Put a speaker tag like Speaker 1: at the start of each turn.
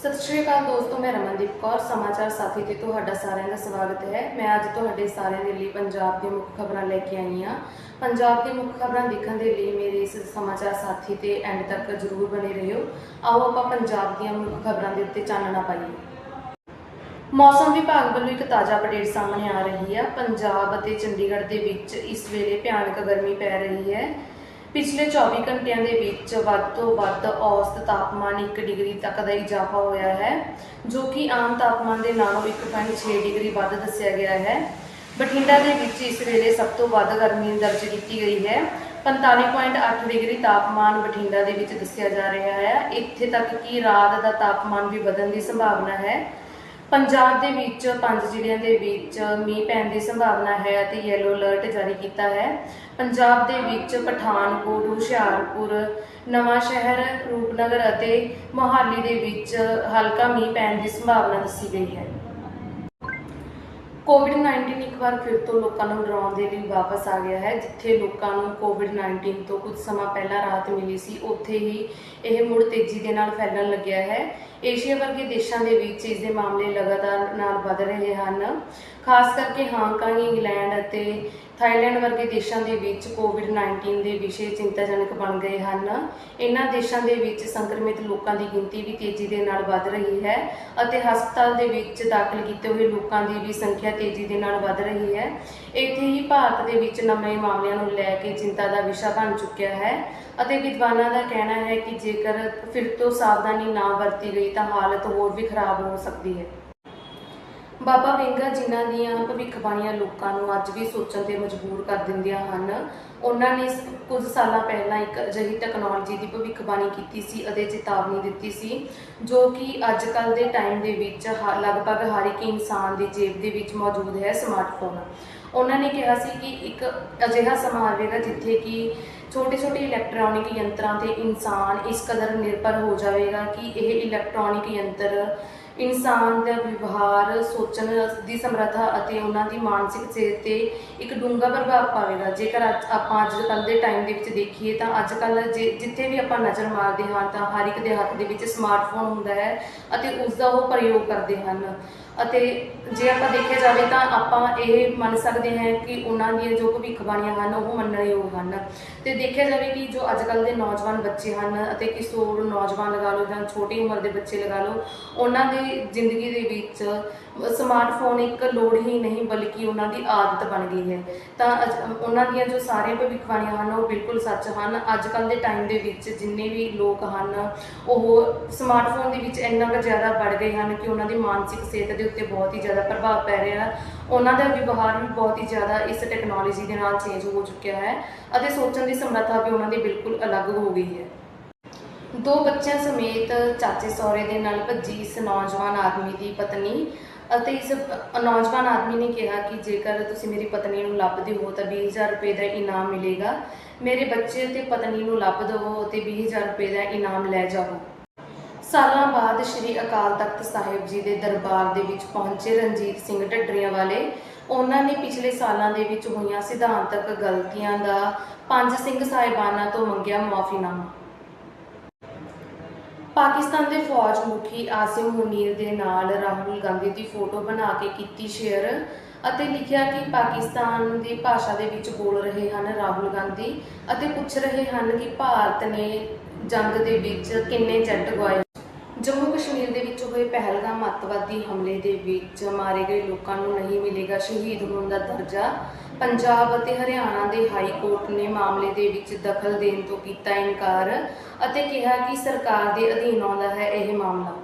Speaker 1: ਸਤਿ ਸ਼੍ਰੀ ਅਕਾਲ ਦੋਸਤੋ, ਮੈਂ ਰਮਨਦੀਪ ਕੌਰ, ਸਮਾਚਾਰ ਸਾਥੀ ਤੇ ਤੁਹਾਡਾ ਸਾਰਿਆਂ ਦਾ ਸਵਾਗਤ ਹੈ। ਮੈਂ ਅੱਜ ਤੁਹਾਡੇ ਸਾਰਿਆਂ ਦੇ ਲਈ ਪੰਜਾਬ ਦੀਆਂ ਮੁੱਖ ਖਬਰਾਂ ਲੈ ਕੇ ਆਈ ਹਾਂ। ਪੰਜਾਬ ਦੀਆਂ ਮੁੱਖ ਖਬਰਾਂ ਦੇਖਣ ਦੇ ਲਈ ਮੇਰੇ ਇਸ ਸਮਾਚਾਰ ਸਾਥੀ ਤੇ ਐਂਡ ਤੱਕ ਜਰੂਰ ਬਣੇ ਰਹਿਓ ਆਓ ਆਪਾਂ ਪੰਜਾਬ ਦੀਆਂ ਮੁੱਖ ਖਬਰਾਂ ਦੇ ਉੱਤੇ ਚਾਨਣਾ ਪਾਈਏ। ਮੌਸਮ ਵਿਭਾਗ ਵੱਲੋਂ ਇੱਕ ਤਾਜ਼ਾ ਅਪਡੇਟ ਸਾਹਮਣੇ ਆ ਰਹੀ ਹੈ ਪੰਜਾਬ ਅਤੇ ਚੰਡੀਗੜ੍ਹ ਦੇ ਵਿੱਚ ਇਸ ਵੇਲੇ ਭਿਆਨਕ ਗਰਮੀ ਪੈ ਰਹੀ ਹੈ। ਪਿਛਲੇ 24 ਘੰਟਿਆਂ ਦੇ ਵਿੱਚ ਵੱਧ ਤੋਂ ਵੱਧ ਔਸਤ ਤਾਪਮਾਨ 1 ਡਿਗਰੀ ਤੱਕ ਦਾ ਇਜ਼ਾਫਾ ਹੋਇਆ ਹੈ, ਜੋ ਕਿ ਆਮ ਤਾਪਮਾਨ ਦੇ ਨਾਲੋਂ 1.6 ਡਿਗਰੀ ਵੱਧ ਦੱਸਿਆ ਗਿਆ ਹੈ। ਬਠਿੰਡਾ ਦੇ ਵਿੱਚ ਇਸ ਵੇਲੇ ਸਭ ਤੋਂ ਵੱਧ ਗਰਮੀ ਦਰਜ ਕੀਤੀ ਗਈ ਹੈ। 45.8 ਡਿਗਰੀ ਤਾਪਮਾਨ ਬਠਿੰਡਾ ਦੇ ਵਿੱਚ ਦੱਸਿਆ ਜਾ ਰਿਹਾ ਹੈ। ਇੱਥੇ ਤੱਕ ਕਿ ਰਾਤ ਦਾ ਤਾਪਮਾਨ ਵੀ ਵਧਣ ਦੀ ਸੰਭਾਵਨਾ ਹੈ। ਪੰਜਾਬ ਦੇ ਵਿੱਚ ਪੰਜ ਜ਼ਿਲ੍ਹਿਆਂ ਦੇ ਵਿੱਚ ਮੀਂਹ ਪੈਣ ਦੀ ਸੰਭਾਵਨਾ ਹੈ ਅਤੇ ਯੈਲੋ ਅਲਰਟ ਜਾਰੀ ਕੀਤਾ ਹੈ। ਪੰਜਾਬ ਦੇ ਵਿੱਚ ਪਠਾਨਕੋਟ, ਹੁਸ਼ਿਆਰਪੁਰ, ਨਵਾਂ ਸ਼ਹਿਰ, ਰੂਪਨਗਰ ਅਤੇ ਮੋਹਾਲੀ ਦੇ ਵਿੱਚ ਹਲਕਾ ਮੀਂਹ ਪੈਣ ਦੀ ਸੰਭਾਵਨਾ ਦੱਸੀ ਗਈ ਹੈ। ਕੋਵਿਡ-19 ਇੱਕ ਵਾਰ ਫਿਰ ਤੋਂ ਲੋਕਾਂ ਨੂੰ ਡਰਾਉਣ ਦੇ ਲਈ ਵਾਪਸ ਆ ਗਿਆ ਹੈ, ਜਿੱਥੇ ਲੋਕਾਂ ਨੂੰ ਕੋਵਿਡ-19 ਤੋਂ ਕੁਝ ਸਮਾਂ ਪਹਿਲਾਂ ਰਾਹਤ ਮਿਲੀ ਸੀ, ਉੱਥੇ ਹੀ ਇਹ ਮੁੜ ਤੇਜ਼ੀ ਦੇ ਨਾਲ ਫੈਲਣ ਲੱਗਿਆ ਹੈ। ਏਸ਼ੀਆ ਵਰਗੇ ਦੇਸ਼ਾਂ ਦੇ ਵਿੱਚ ਇਸ ਦੇ ਮਾਮਲੇ ਲਗਾਤਾਰ ਨਾਲ ਵਧ ਰਹੇ ਹਨ। ਖਾਸ ਕਰਕੇ ਹਾਂਗਕਾਂਗ ਇੰਗਲੈਂਡ ਅਤੇ ਥਾਈਲੈਂਡ ਵਰਗੇ ਦੇਸ਼ਾਂ ਦੇ ਵਿੱਚ ਕੋਵਿਡ-19 ਦੇ ਵਿਸ਼ੇ ਚਿੰਤਾਜਨਕ ਬਣ ਗਏ ਹਨ। ਇਹਨਾਂ ਦੇਸ਼ਾਂ ਦੇ ਵਿੱਚ ਸੰਕਰਮਿਤ ਲੋਕਾਂ ਦੀ ਗਿਣਤੀ ਵੀ ਤੇਜ਼ੀ ਦੇ ਨਾਲ ਵੱਧ ਰਹੀ ਹੈ ਅਤੇ ਹਸਪਤਾਲ ਦੇ ਵਿੱਚ ਦਾਖਲ ਕੀਤੇ ਹੋਏ ਲੋਕਾਂ ਦੀ ਵੀ ਸੰਖਿਆ ਤੇਜ਼ੀ ਦੇ ਨਾਲ ਵੱਧ ਰਹੀ ਹੈ। ਇੱਥੇ ਹੀ ਭਾਰਤ ਦੇ ਵਿੱਚ ਨਵੇਂ ਮਾਮਲਿਆਂ ਨੂੰ ਲੈ ਕੇ ਚਿੰਤਾ ਦਾ ਵਿਸ਼ਾ ਬਣ ਚੁੱਕਿਆ ਹੈ ਅਤੇ ਵਿਦਵਾਨਾਂ ਦਾ ਕਹਿਣਾ ਹੈ ਕਿ ਜੇਕਰ ਫਿਰ ਤੋਂ ਸਾਵਧਾਨੀ ਨਾ ਵਰਤੀ ਗਈ ਤਾਂ ਹਾਲਤ ਹੋਰ ਵੀ ਖਰਾਬ ਹੋ ਸਕਦੀ ਹੈ। ਬਾਬਾ ਵਿੰਗਾ ਜਿਨ੍ਹਾਂ ਦੀਆਂ ਭਵਿੱਖਬਾਣੀਆਂ ਲੋਕਾਂ ਨੂੰ ਅੱਜ ਵੀ ਸੋਚਣ ਤੇ ਮਜਬੂਰ ਕਰ ਦਿੰਦੀਆਂ ਹਨ, ਉਹਨਾਂ ਨੇ ਕੁਝ ਸਾਲਾਂ ਪਹਿਲਾਂ ਇੱਕ ਅਜਿਹੀ ਟੈਕਨੋਲੋਜੀ ਦੀ ਭਵਿੱਖਬਾਣੀ ਕੀਤੀ ਸੀ ਅਤੇ ਚੇਤਾਵਨੀ ਦਿੱਤੀ ਸੀ, ਜੋ ਕਿ ਅੱਜ ਕੱਲ ਦੇ ਟਾਈਮ ਦੇ ਵਿੱਚ ਹ- ਲਗਭਗ ਹਰ ਇੱਕ ਇਨਸਾਨ ਦੀ ਜੇਬ ਦੇ ਵਿੱਚ ਮੌਜੂਦ ਹੈ ਸਮਾਰਟਫੋਨ ਉਹਨਾਂ ਨੇ ਕਿਹਾ ਸੀ ਕਿ ਇੱਕ ਅਜਿਹਾ ਸਮਾਂ ਆਵੇਗਾ ਜਿੱਥੇ ਕਿ ਛੋਟੇ ਛੋਟੇ ਇਲੈਕਟ੍ਰੋਨਿਕ ਯੰਤਰਾਂ ਤੇ ਇਨਸਾਨ ਇਸ ਕਦਰ ਨਿਰਭਰ ਹੋ ਜਾਵੇਗਾ ਕਿ ਇਹ ਇਲੈਕਟ੍ਰੋਨਿਕ ਯੰਤਰ ਇਨਸਾਨ ਦਾ ਵਿਵਹਾਰ, ਸੋਚਣ ਦੀ ਸਮਰੱਥਾ ਅਤੇ ਉਹਨਾਂ ਦੀ ਮਾਨਸਿਕ ਸਿਹਤ ਤੇ ਇੱਕ ਡੂੰਘਾ ਪ੍ਰਭਾਵ ਪਾਵੇਗਾ। ਜੇਕਰ ਅੱਜ ਆਪਾਂ ਅੱਜ ਕੱਲ੍ਹ ਦੇ ਟਾਈਮ ਦੇ ਵਿੱਚ ਦੇਖੀਏ ਤਾਂ ਅੱਜ ਕੱਲ੍ਹ ਜੇ ਜਿੱਥੇ ਵੀ ਆਪਾਂ ਨਜ਼ਰ ਮਾਰਦੇ ਹਾਂ ਤਾਂ ਹਰ ਇੱਕ ਦੇ ਹੱਥ ਦੇ ਵਿੱਚ ਸਮਾਰਟਫੋਨ ਹੁੰਦਾ ਹੈ ਅਤੇ ਉਸ ਦਾ ਉਹ ਪ੍ਰਯੋਗ ਕਰਦੇ ਹਨ। ਅਤੇ ਜੇ ਆਪਾਂ ਦੇਖਿਆ ਜਾਵੇ ਤਾਂ ਆਪਾਂ ਇਹ ਮੰਨ ਸਕਦੇ ਹਾਂ ਕਿ ਉਹਨਾਂ ਦੀਆਂ ਜੋ ਭਵਿੱਖਬਾਣੀਆਂ ਹਨ, ਉਹ ਮੰਨਣਯੋਗ ਹਨ। ਤੇ ਦੇਖਿਆ ਜਾਵੇ ਕਿ ਜੋ ਅੱਜ ਕੱਲ੍ਹ ਦੇ ਨੌਜਵਾਨ ਬੱਚੇ ਹਨ ਅਤੇ ਕਿਸ਼ੋਰ ਨੌਜਵਾਨ ਲਗਾ ਲਓ ਜਾਂ ਛੋਟੀ ਉਮਰ ਦੇ ਬੱਚੇ ਲਗਾ ਲਓ, ਉਹਨਾਂ ਦੇ ਜ਼ਿੰਦਗੀ ਦੇ ਵਿੱਚ ਸਮਾਰਟਫੋਨ ਇੱਕ ਲੋੜ ਹੀ ਨਹੀਂ, ਬਲਕਿ ਉਹਨਾਂ ਦੀ ਆਦਤ ਬਣ ਗਈ ਹੈ। ਤਾਂ ਅੱਜ- ਉਹਨਾਂ ਦੀਆਂ ਜੋ ਸਾਰੀਆਂ ਭਵਿੱਖਬਾਣੀਆਂ ਹਨ, ਉਹ ਬਿਲਕੁਲ ਸੱਚ ਹਨ। ਅੱਜ ਕੱਲ੍ਹ ਦੇ ਟਾਈਮ ਦੇ ਵਿੱਚ ਜਿੰਨੇ ਵੀ ਲੋਕ ਹਨ, ਉਹ ਸਮਾਰਟਫੋਨ ਦੇ ਵਿੱਚ ਇੰਨਾ ਕੁ ਜ਼ਿਆਦਾ ਵੜ ਗਏ ਹਨ ਕਿ ਉਹਨਾਂ ਦੀ ਮਾਨਸਿਕ ਸਿਹਤ ਦੇ ਉੱਤੇ ਬਹੁਤ ਹੀ ਜ਼ਿਆਦਾ ਪ੍ਰਭਾਵ ਪੈ ਰਿਹਾ ਹੈ। ਉਹਨਾਂ ਦਾ ਵਿਵਹਾਰ ਵੀ ਬਹੁਤ ਹੀ ਜ਼ਿਆਦਾ ਇਸ ਟੈਕਨੋਲੋਜੀ ਦੇ ਨਾਲ ਚੇਂਜ ਹੋ ਚੁੱਕਿਆ ਹੈ ਅਤੇ ਸੋਚਣ ਦੀ ਸਮਰੱਥਾ ਵੀ ਉਹਨਾਂ ਦੀ ਬਿਲਕੁਲ ਅਲੱਗ ਹੋ ਗਈ ਹੈ। ਦੋ ਬੱਚਿਆਂ ਸਮੇਤ ਚਾਚੇ ਸਹੁਰੇ ਦੇ ਨਾਲ ਭੱਜੀ ਇਸ ਨੌਜਵਾਨ ਆਦਮੀ ਦੀ ਪਤਨੀ ਅਤੇ ਇਸ ਨੌਜਵਾਨ ਆਦਮੀ ਨੇ ਕਿਹਾ ਕਿ ਜੇਕਰ ਤੁਸੀਂ ਮੇਰੀ ਪਤਨੀ ਨੂੰ ਲੱਭਦੇ ਹੋ ਤਾਂ 20000 ਰੁਪਏ ਦਾ ਇਨਾਮ ਮਿਲੇਗਾ। ਮੇਰੇ ਬੱਚੇ ਤੇ ਪਤਨੀ ਨੂੰ ਲੱਭ ਦਵੋ ਅਤੇ 20000 ਰੁਪਏ ਦਾ ਇਨਾਮ ਲੈ ਜਾਓ ਸਾਲਾਂ ਬਾਅਦ ਸ੍ਰੀ ਅਕਾਲ ਤਖਤ ਸਾਹਿਬ ਜੀ ਦੇ ਦਰਬਾਰ ਦੇ ਵਿੱਚ ਪਹੁੰਚੇ ਰਣਜੀਤ ਸਿੰਘ ਢੱਡਰੀਆਂ ਵਾਲੇ। ਉਹਨਾਂ ਨੇ ਪਿਛਲੇ ਸਾਲਾਂ ਦੇ ਵਿੱਚ ਹੋਈਆਂ ਸਿਧਾਂਤਕ ਗਲਤੀਆਂ ਦਾ ਪੰਜ ਸਿੰਘ ਸਾਹਿਬਾਨਾਂ ਤੋਂ ਮੰਗਿਆ ਮੁਆਫੀਨਾਮਾ ਪਾਕਿਸਤਾਨ ਦੇ ਫੌਜ ਮੁਖੀ ਆਸਿਮ ਮੁਨੀਰ ਦੇ ਨਾਲ ਰਾਹੁਲ ਗਾਂਧੀ ਦੀ ਫੋਟੋ ਬਣਾ ਕੇ ਕੀਤੀ ਸ਼ੇਅਰ ਅਤੇ ਲਿਖਿਆ ਕਿ ਪਾਕਿਸਤਾਨ ਦੀ ਭਾਸ਼ਾ ਦੇ ਵਿੱਚ ਬੋਲ ਰਹੇ ਹਨ ਰਾਹੁਲ ਗਾਂਧੀ ਅਤੇ ਪੁੱਛ ਰਹੇ ਹਨ ਕਿ ਭਾਰਤ ਨੇ ਜੰਗ ਦੇ ਵਿੱਚ ਕਿੰਨੇ ਜੱਟ ਗਵਾਏ ਜੰਮੂ ਕਸ਼ਮੀਰ ਦੇ ਵਿੱਚ ਹੋਏ ਪਹਿਲਗਾਮ ਅੱਤਵਾਦੀ ਹਮਲੇ ਦੇ ਵਿੱਚ ਮਾਰੇ ਗਏ ਲੋਕਾਂ ਨੂੰ ਨਹੀਂ ਮਿਲੇਗਾ ਸ਼ਹੀਦ ਹੋਣ ਦਾ ਦਰਜਾ। ਪੰਜਾਬ ਅਤੇ ਹਰਿਆਣਾ ਦੇ ਹਾਈ ਕੋਰਟ ਨੇ ਮਾਮਲੇ ਦੇ ਵਿੱਚ ਦਖਲ ਦੇਣ ਤੋਂ ਕੀਤਾ ਇਨਕਾਰ ਅਤੇ ਕਿਹਾ ਕਿ ਸਰਕਾਰ ਦੇ ਅਧੀਨ ਆਉਂਦਾ ਹੈ ਇਹ ਮਾਮਲਾ।